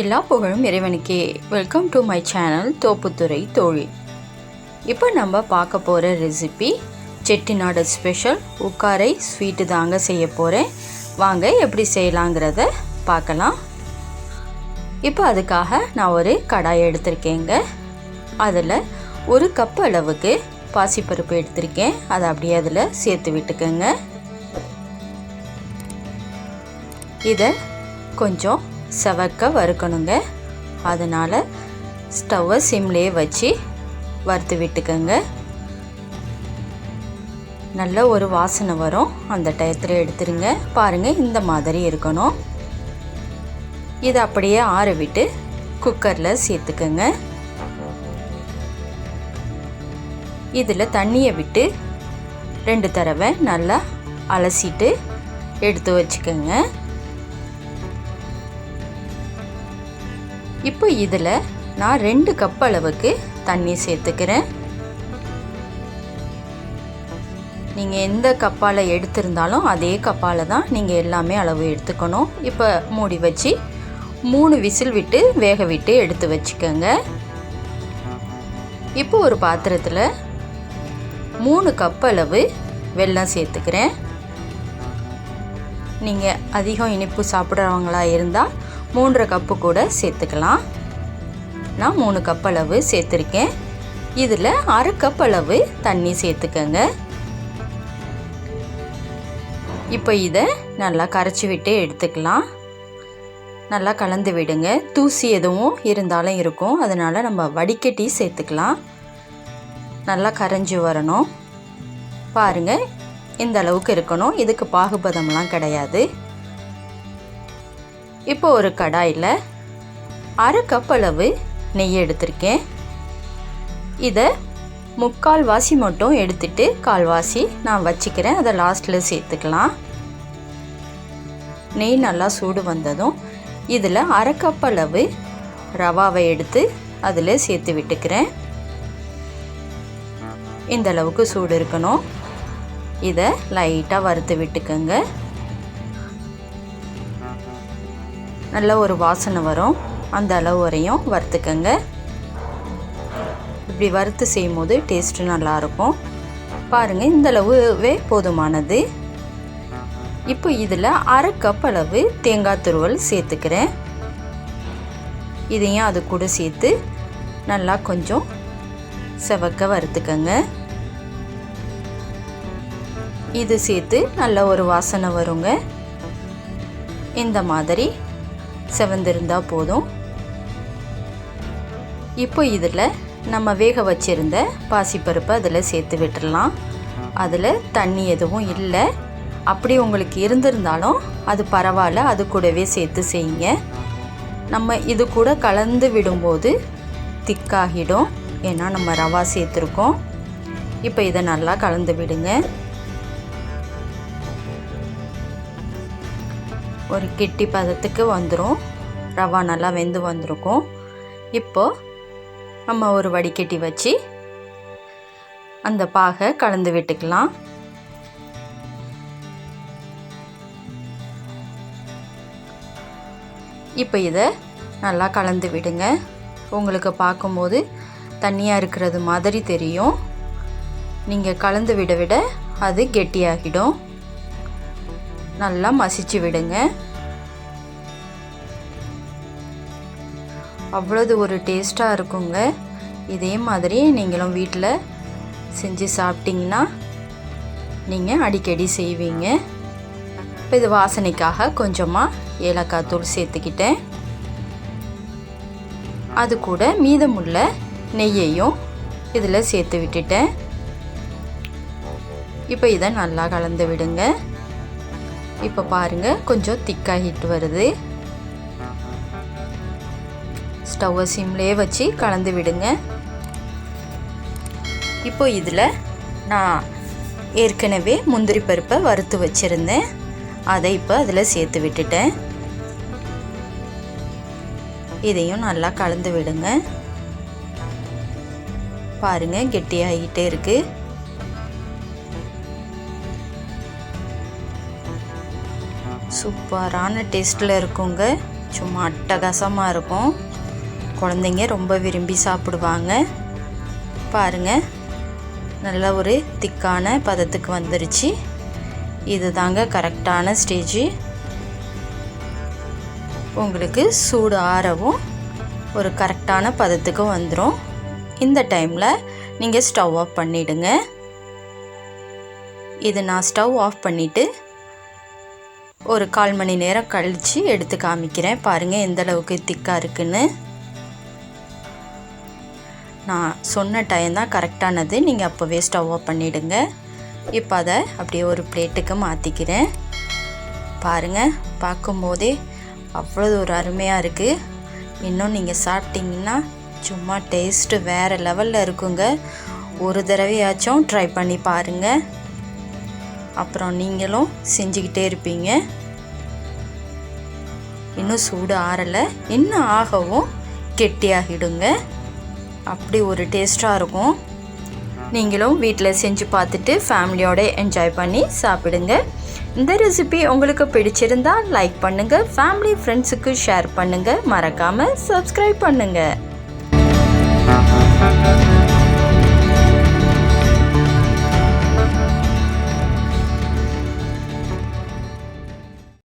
எல்லா புகழும் இறைவனுக்கே. Welcome to my channel Thopputhurai தோழி இப்போ நம்ம பார்க்க போகிற ரெசிபி செட்டிநாடு ஸ்பெஷல் உக்காரை ஸ்வீட்டு தாங்க செய்ய போகிறேன் வாங்க எப்படி செய்யலாங்கிறத பார்க்கலாம். இப்போ அதுக்காக நான் ஒரு கடாய் எடுத்திருக்கேங்க. அதில் ஒரு கப் அளவுக்கு பாசிப்பருப்பு எடுத்திருக்கேன். அதை அப்படியே அதில் சேர்த்து விட்டுக்கோங்க. இதை கொஞ்சம் செவக்க வறுக்கணுங்க. அதனால் ஸ்டவ்வை சிம்லேயே வச்சு வறுத்து விட்டுக்கோங்க. நல்ல ஒரு வாசனை வரும். அந்த டயத்தில் எடுத்துருங்க. பாருங்கள் இந்த மாதிரி இருக்கணும். இதை அப்படியே ஆற விட்டு குக்கரில் சேர்த்துக்கோங்க. இதில் தண்ணியை விட்டு ரெண்டு தடவை நல்லா அலசிட்டு எடுத்து வச்சுக்கோங்க. இப்போ இதில் நான் ரெண்டு கப் அளவுக்கு தண்ணி சேர்த்துக்கிறேன். நீங்கள் எந்த கப்பால் எடுத்திருந்தாலும் அதே கப்பால் தான் நீங்கள் எல்லாமே அளவு எடுத்துக்கணும். இப்போ மூடி வச்சு மூணு விசில் விட்டு வேக விட்டு எடுத்து வச்சுக்கோங்க. இப்போ ஒரு பாத்திரத்தில் மூணு கப் அளவு வெல்லம் சேர்த்துக்கிறேன். நீங்கள் அதிகம் இனிப்பு சாப்பிட்றவங்களா இருந்தால் மூன்றரை கப்பு கூட சேர்த்துக்கலாம். நான் மூணு கப் அளவு சேர்த்துருக்கேன். இதில் அரை கப் அளவு தண்ணி சேர்த்துக்கங்க. இப்போ இதை நல்லா கரைச்சி விட்டு எடுத்துக்கலாம். நல்லா கலந்து விடுங்க. தூசி எதுவும் இருந்தாலும் இருக்கும். அதனால் நம்ம வடிகட்டி சேர்த்துக்கலாம். நல்லா கரைஞ்சி வரணும். பாருங்கள் இந்த அளவுக்கு இருக்கணும். இதுக்கு பாகுபதம்லாம் கிடையாது. இப்போ ஒரு கடாயில் அரை கப் அளவு நெய் எடுத்திருக்கேன். இதை முக்கால் வாசி மட்டும் எடுத்துட்டு கால்வாசி நான் வச்சுக்கிறேன். அதை லாஸ்ட்டில் சேர்த்துக்கலாம். நெய் நல்லா சூடு வந்ததும் இதில் அரை கப் அளவு ரவாவை எடுத்து அதில் சேர்த்து விட்டுக்கிறேன். இந்த அளவுக்கு சூடு இருக்கணும். இதை லைட்டாக வறுத்து விட்டுக்கோங்க. நல்ல ஒரு வாசனை வரும். அந்த அளவு வரையும் வறுத்துக்கங்க. இப்படி வறுத்து செய்யும் போது டேஸ்ட்டு நல்லாயிருக்கும். பாருங்கள் இந்த அளவுவே போதுமானது. இப்போ இதில் அரை கப் அளவு தேங்காய் துருவல் சேர்த்துக்கிறேன். இதையும் அது கூட சேர்த்து நல்லா கொஞ்சம் செவக்க வறுத்துக்கங்க. இது சேர்த்து நல்ல ஒரு வாசனை வருங்க. இந்த மாதிரி செவந்திருந்தால் போதும். இப்போ இதில் நம்ம வேக வச்சுருந்த பாசிப்பருப்பை அதில் சேர்த்து விட்டுடலாம். அதில் தண்ணி எதுவும் இல்லை. அப்படி உங்களுக்கு இருந்திருந்தாலும் அது பரவாயில்ல அது கூடவே சேர்த்து செய்யுங்க. நம்ம இது கூட கலந்து விடும்போது திக்காகிடும். ஏன்னா நம்ம ரவா சேர்த்துருக்கோம். இப்போ இதை நல்லா கலந்து விடுங்க. ஒரு கெட்டி பதத்துக்கு வந்துடும் ரவா நல்லா வெந்து வந்திருக்கும். இப்போது நம்ம ஒரு வடிகட்டி வச்சு அந்த பாகை கலந்து விட்டுக்கலாம். இப்போ இதை நல்லா கலந்து விடுங்க. உங்களுக்கு பார்க்கும்போது தண்ணியாக இருக்கிறது மாதிரி தெரியும். நீங்கள் கலந்து விட விட அது கெட்டியாகிடும். நல்லா மசிச்சு விடுங்க. அவ்வளோது ஒரு டேஸ்ட்டாக இருக்குங்க. இதே மாதிரி நீங்களும் வீட்டில் செஞ்சு சாப்பிட்டிங்கன்னா நீங்கள் அடிக்கடி செய்வீங்க. இப்போ இது வாசனைக்காக கொஞ்சமாக ஏலக்காய் தூள் சேர்த்துக்கிட்டேன். அது கூட மீதமுள்ள நெய்யையும் இதில் சேர்த்து விட்டுட்டேன். இப்போ இதை நல்லா கலந்து விடுங்க. இப்போ பாருங்கள் கொஞ்சம் திக்காகிட்டு வருது. ஸ்டவ்வை சிம்லேயே வச்சு கலந்து விடுங்க. இப்போ இதில் நான் ஏற்கனவே முந்திரி பருப்பை வறுத்து வச்சுருந்தேன். அதை இப்போ அதில் சேர்த்து விட்டுட்டேன். இதையும் நல்லா கலந்து விடுங்க. பாருங்கள் கெட்டியாகிட்டே இருக்குது சூப்பரான டேஸ்ட்டில் இருக்குங்க. சும்மா அட்டகாசமாக இருக்கும். குழந்தைங்க ரொம்ப விரும்பி சாப்பிடுவாங்க. பாருங்கள் நல்ல ஒரு திக்கான பதத்துக்கு வந்துருச்சு. இது தாங்க கரெக்டான ஸ்டேஜு. உங்களுக்கு சூடு ஆறவும் ஒரு கரெக்டான பதத்துக்கு வந்துடும் இந்த டைமில் நீங்கள் ஸ்டவ் ஆஃப் பண்ணிவிடுங்க இது நான் ஸ்டவ் ஆஃப் பண்ணிவிட்டு ஒரு கால் மணி நேரம் கழித்து எடுத்து காமிக்கிறேன். பாருங்கள் எந்த அளவுக்கு திக்காக இருக்குன்னு. நான் சொன்ன டைம் தான் கரெக்டானது நீங்கள் அப்போவே ஸ்டவ் ஆஃப் பண்ணிவிடுங்க இப்போ அதை அப்படியே ஒரு பிளேட்டுக்கு மாற்றிக்கிறேன் பாருங்கள் பார்க்கும்போதே அவ்வளோ ஒரு அருமையாக இருக்குது இன்னும் நீங்கள் சாப்பிட்டிங்கன்னா சும்மா டேஸ்ட்டு வேறு லெவலில் இருக்குங்க. ஒரு தடவையாச்சும் ட்ரை பண்ணி பாருங்கள் அப்புறம் நீங்களும் செஞ்சுக்கிட்டே இருப்பீங்க. இன்னும் சூடு ஆறலை. இன்னும் ஆகவும் கெட்டியாகிடுங்க. அப்படி ஒரு டேஸ்ட்டாக இருக்கும். நீங்களும் வீட்டில் செஞ்சு பார்த்துட்டு ஃபேமிலியோட என்ஜாய் பண்ணி சாப்பிடுங்க. இந்த ரெசிபி உங்களுக்கு பிடிச்சிருந்தா லைக் பண்ணுங்கள் ஃபேமிலி ஃப்ரெண்ட்ஸுக்கு ஷேர் பண்ணுங்கள் மறக்காமல் சப்ஸ்கிரைப் பண்ணுங்கள்